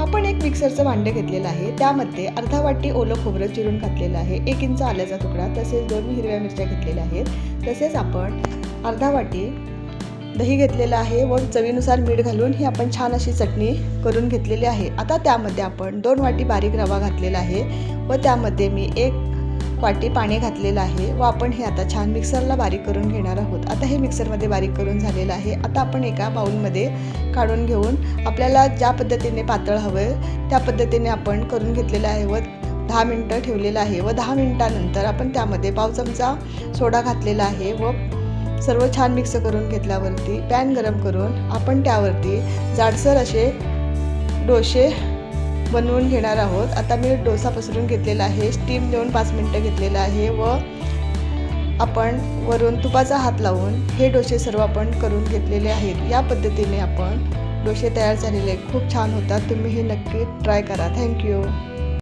आपण एक मिक्सरचं भांडं घेतलेलं आहे. त्यामध्ये अर्धा वाटी ओलं खोबरं चिरून घातलेलं आहे. एक इंच आल्याचा तुकडा तसेच दोन हिरव्या मिरच्या घेतलेल्या आहेत. तसेच आपण अर्धा वाटी दही घेतलेलं आहे व चवीनुसार मीठ घालून ही आपण छान अशी चटणी करून घेतलेली आहे. आता त्यामध्ये आपण दोन वाटी बारीक रवा घातलेला आहे व त्यामध्ये मी एक वाटी पाणी घातलेलं आहे व आपण हे आता छान मिक्सरला बारीक करून घेणार आहोत. आता हे मिक्सरमध्ये बारीक करून झालेलं आहे. आता आपण एका बाऊलमध्ये काढून घेऊन आपल्याला ज्या पद्धतीने पातळ हवं आहे त्या पद्धतीने आपण करून घेतलेलं आहे व दहा मिनटं ठेवलेलं आहे व दहा मिनटानंतर आपण त्यामध्ये पाव चमचा सोडा घातलेला आहे व सर्व छान मिक्स करून घेतल्यावरती पॅन गरम करून आपण त्यावरती जाडसर असे डोसे बनवून घेणार आहोत. आता मी डोसा पसरून घेतलेला आहे. स्टीम देऊन पाच मिनटं घेतलेलं आहे व आपण वरून तुपाचा हात लावून हे डोसे सर्व आपण करून घेतलेले आहेत. या पद्धतीने आपण डोसे तयार झालेले खूप छान होतात. तुम्ही हे नक्की ट्राय करा. थँक्यू